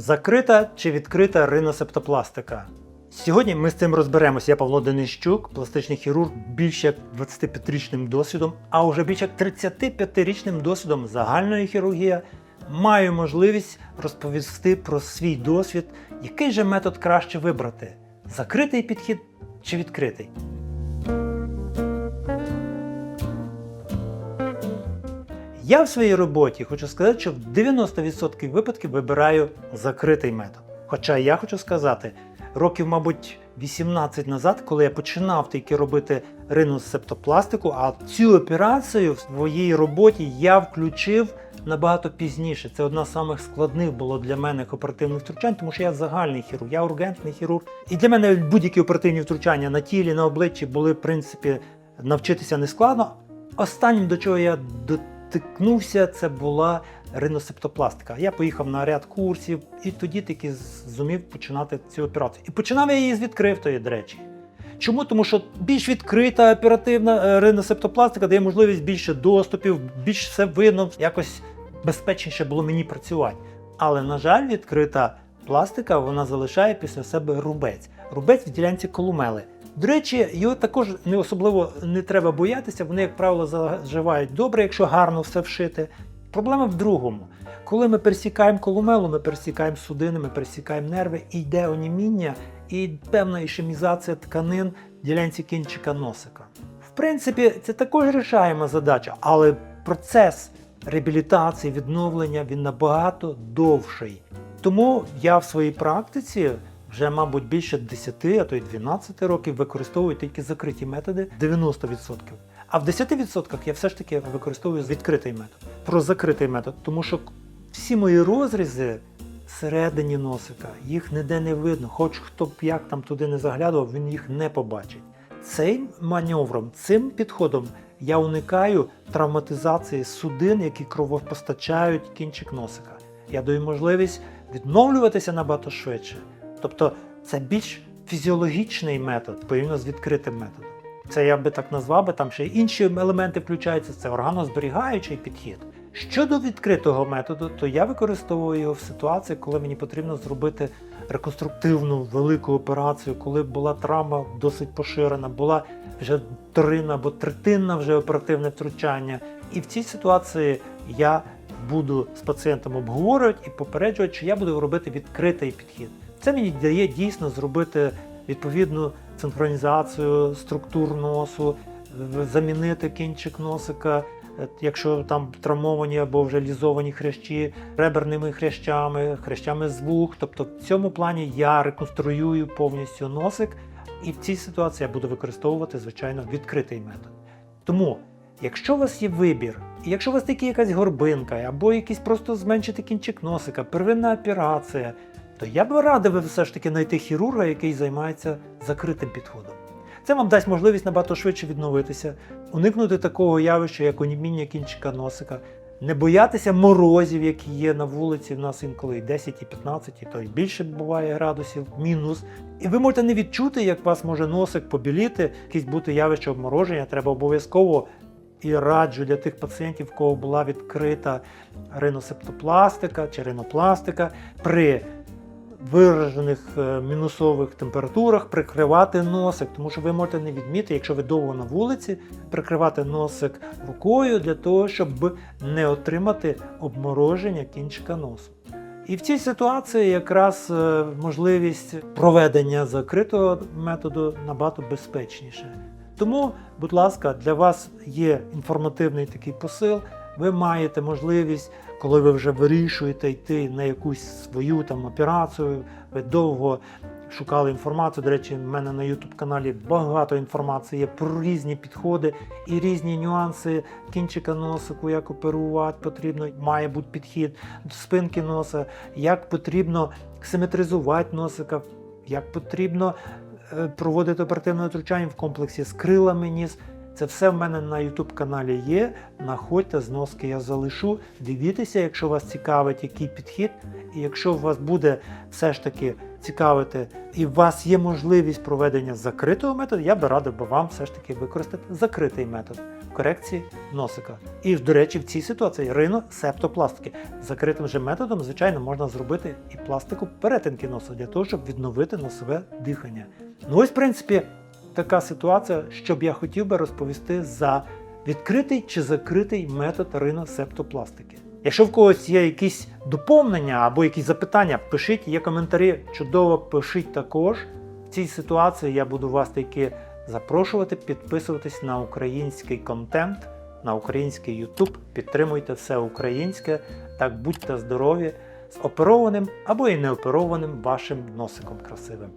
Закрита чи відкрита риносептопластика? Сьогодні ми з цим розберемося. Я Павло Денищук, пластичний хірург, більше як 25-річним досвідом, а вже більше як 35-річним досвідом загальної хірургії. Маю можливість розповісти про свій досвід, який же метод краще вибрати: закритий підхід чи відкритий. Я в своїй роботі хочу сказати, що в 90% випадків вибираю закритий метод. Хоча я хочу сказати, років, мабуть, 18 назад, коли я починав тільки робити риносептопластику, а цю операцію в своїй роботі я включив набагато пізніше. Це одна з самих складних було для мене оперативних втручань, тому що я загальний хірург, я ургентний хірург. І для мене будь-які оперативні втручання на тілі, на обличчі були, в принципі, навчитися не складно. Останнім, до чого я дотикнувся, це була риносептопластика. Я поїхав на ряд курсів і тоді таки зумів починати цю операцію. І починав я її з відкритої, до речі. Чому? Тому що більш відкрита оперативна е, риносептопластика дає можливість більше доступів, більш все видно, якось безпечніше було мені працювати. Але, на жаль, відкрита пластика вона залишає після себе рубець. Рубець в ділянці колумели. До речі, його також не особливо не треба боятися, вони, як правило, заживають добре, якщо гарно все вшити. Проблема в другому. Коли ми пересікаємо колумелу, ми пересікаємо судини, ми пересікаємо нерви, і йде оніміння, і певна ішемізація тканин в ділянці кінчика носика. В принципі, це також рішаємо задача, але процес реабілітації, відновлення він набагато довший. Тому я в своїй практиці вже, мабуть, більше 10, а то й 12 років використовую тільки закриті методи 90%. А в 10% я все ж таки використовую відкритий метод. Про закритий метод, тому що всі мої розрізи всередині носика, їх ніде не видно, хоч хто б як там туди не заглядував, він їх не побачить. Цим маневром, цим підходом я уникаю травматизації судин, які кровопостачають кінчик носика. Я даю можливість відновлюватися набагато швидше. Тобто це більш фізіологічний метод порівняно з відкритим методом. Це я би так назвав, би там ще інші елементи включаються, це органозберігаючий підхід. Щодо відкритого методу, то я використовую його в ситуації, коли мені потрібно зробити реконструктивну велику операцію, коли була травма досить поширена, була вже вторинна або третинна вже оперативне втручання. І в цій ситуації я буду з пацієнтом обговорювати і попереджувати, що я буду робити відкритий підхід. Це мені дає дійсно зробити відповідну синхронізацію структур носу, замінити кінчик носика, е, якщо там травмовані або вже лізовані хрящі, реберними хрящами, хрящами з вух. Тобто в цьому плані я реконструюю повністю носик, і в цій ситуації я буду використовувати, звичайно, відкритий метод. Тому, якщо у вас є вибір, і якщо у вас тільки якась горбинка, або якийсь просто зменшити кінчик носика, первинна операція, то я б радив все ж таки знайти хірурга, який займається закритим підходом. Це вам дасть можливість набагато швидше відновитися, уникнути такого явища, як оніміння кінчика носика, не боятися морозів, які є на вулиці. В нас інколи і 10, і 15, і то й більше буває градусів, мінус. І ви можете не відчути, як вас може носик побіліти, якесь бути явище обмороження. Треба обов'язково і раджу для тих пацієнтів, в кого була відкрита риносептопластика чи ринопластика при виражених е, мінусових температурах прикривати носик, тому що ви можете не відмітити, якщо ви довго на вулиці, прикривати носик рукою для того, щоб не отримати обмороження кінчика носу. І в цій ситуації якраз е, можливість проведення закритого методу набагато безпечніше. Тому, будь ласка, для вас є інформативний такий посил. Ви маєте можливість, коли ви вже вирішуєте йти на якусь свою там операцію, ви довго шукали інформацію. До речі, в мене на YouTube каналі багато інформації є про різні підходи і різні нюанси кінчика носику, як оперувати потрібно, має бути підхід до спинки носа, як потрібно симетризувати носика, як потрібно е, проводити оперативне втручання в комплексі з крилами ніс. Це все в мене на YouTube каналі є. Находьте зноски, я залишу. Дивіться, якщо вас цікавить, який підхід. І якщо вас буде все ж таки цікавити, і у вас є можливість проведення закритого методу, я би радив би вам все ж таки використати закритий метод. корекції носика. І, до речі, в цій ситуації риносептопластики. Закритим же методом, звичайно, можна зробити і пластику перетинки носа для того, щоб відновити носове дихання. Ну ось, в принципі, така ситуація, що б я хотів би розповісти за відкритий чи закритий метод риносептопластики. Якщо в когось є якісь доповнення або якісь запитання, пишіть, є коментарі, чудово пишіть також. В цій ситуації я буду вас таки запрошувати підписуватись на український контент, на український YouTube. Підтримуйте все українське, так будьте здорові з оперованим або і неоперованим вашим носиком красивим.